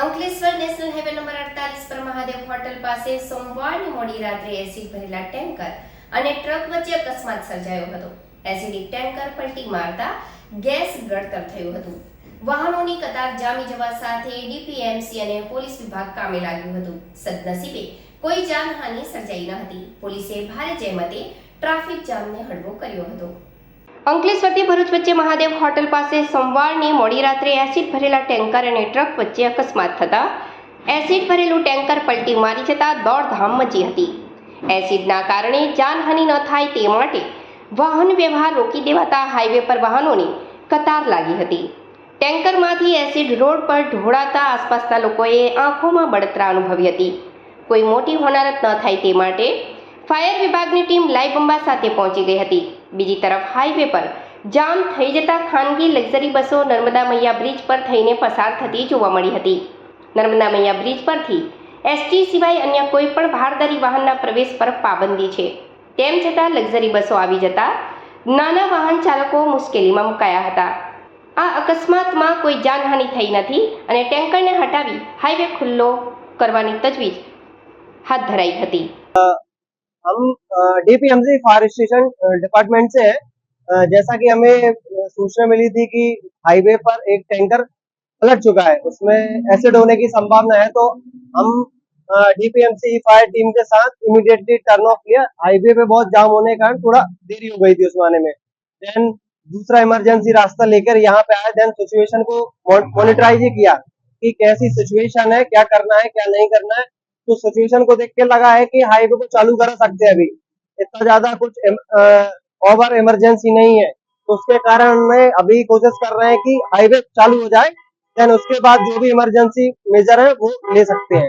Ankleshwar national highway number અડતાલીસ પર Mahadev hotel પાસે સોમવારની મોડી રાત્રે એસિડ ભરેલા ટેન્કર અને ટ્રક વચ્ચે અકસ્માત સર્જાયો હતો. એસિડિક ટેન્કર પલટી મારતા ગેસ ગળતર થયું હતું. વાહનોની કતાર જામી જવા સાથે ડીપીએમસી અને પોલીસ વિભાગ કામે લાગ્યું હતું. સદનસીબે કોઈ જાનહાનિ સર્જાઈ ન હતી. પોલીસે ભારે જહેમતે ટ્રાફિક જામને હળવો કર્યો હતો. અંકલેશ્વરથી ભરૂચ વચ્ચે મહાદેવ હોટલ પાસે સોમવારની મોડી રાત્રે એસિડ ભરેલા ટેન્કર અને ટ્રક વચ્ચે અકસ્માત થતા એસિડ ભરેલું ટેન્કર પલટી મારી જતા દોડધામ મચી હતી. એસિડના કારણે જાનહાનિ ન થાય તે માટે વાહન વ્યવહાર રોકી દેવાતા હાઈવે પર વાહનોની કતાર લાગી હતી. ટેન્કરમાંથી એસિડ રોડ પર ઢોળાતા આસપાસના લોકોએ આંખોમાં બળતરા અનુભવી હતી. કોઈ મોટી હોનારત ન થાય તે માટે ફાયર વિભાગની ટીમ લાઈવ સાથે પહોંચી ગઈ હતી. બીજી તરફ હાઈવે પર જામ થઈ જતા ખાનગી લક્ઝરી બસો નર્મદા મૈયા બ્રિજ પર થઈને પસાર થતી જોવા મળી હતી. નર્મદા મૈયા બ્રિજ પરથી એસટી સિવાય અન્ય કોઈ પણ ભારદારી વાહનના પ્રવેશ પર પાબંદી છે. તેમ છતાં લક્ઝરી બસો આવી જતા નાના વાહન ચાલકો મુશ્કેલીમાં મુકાયા હતા. આ અકસ્માતમાં કોઈ જાનહાનિ થઈ નથી અને ટેન્કરને હટાવી હાઈવે ખુલ્લો કરવાની તજવીજ હાથ ધરાઈ હતી. हम डीपीएमसी फायर स्टेशन डिपार्टमेंट से है। जैसा कि हमें सूचना मिली थी कि हाईवे पर एक टैंकर पलट चुका है। उसमें एसिड होने की संभावना है तो हम डीपीएमसी फायर टीम के साथ इमीडिएटली टर्न ऑफ़ किया। हाईवे पे बहुत जाम होने के कारण थोड़ा देरी हो गई थी उस माने में। देन दूसरा इमरजेंसी रास्ता लेकर यहाँ पे आए। देन सिचुएशन को मॉनिटराइज किया कि कैसी सिचुएशन है, क्या करना है, क्या नहीं करना है। तो सिचुएशन को देख के लगा है कि हाईवे को चालू करा सकते हैं अभी। इतना ज़्यादा कुछ ओवर इमरजेंसी नहीं है। तो उसके कारण में अभी कोशिश कर रहे हैं कि हाईवे चालू हो जाए देन उसके बाद जो भी इमरजेंसी मेजर है वो ले सकते हैं।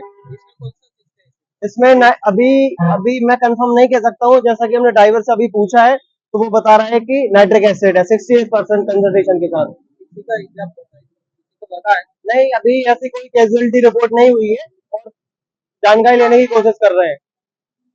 इसमें अभी अभी मैं कंफर्म नहीं कह सकता हूँ जैसा कि हमने ड्राइवर से अभी पूछा है तो वो बता रहा है कि नाइट्रिक एसिड है सिक्सटी एट परसेंट कंसंट्रेशन के साथ नहीं अभी ऐसी कोई कैजुअलिटी रिपोर्ट नहीं हुई है। जानकारी लेने की कोशिश कर रहे हैं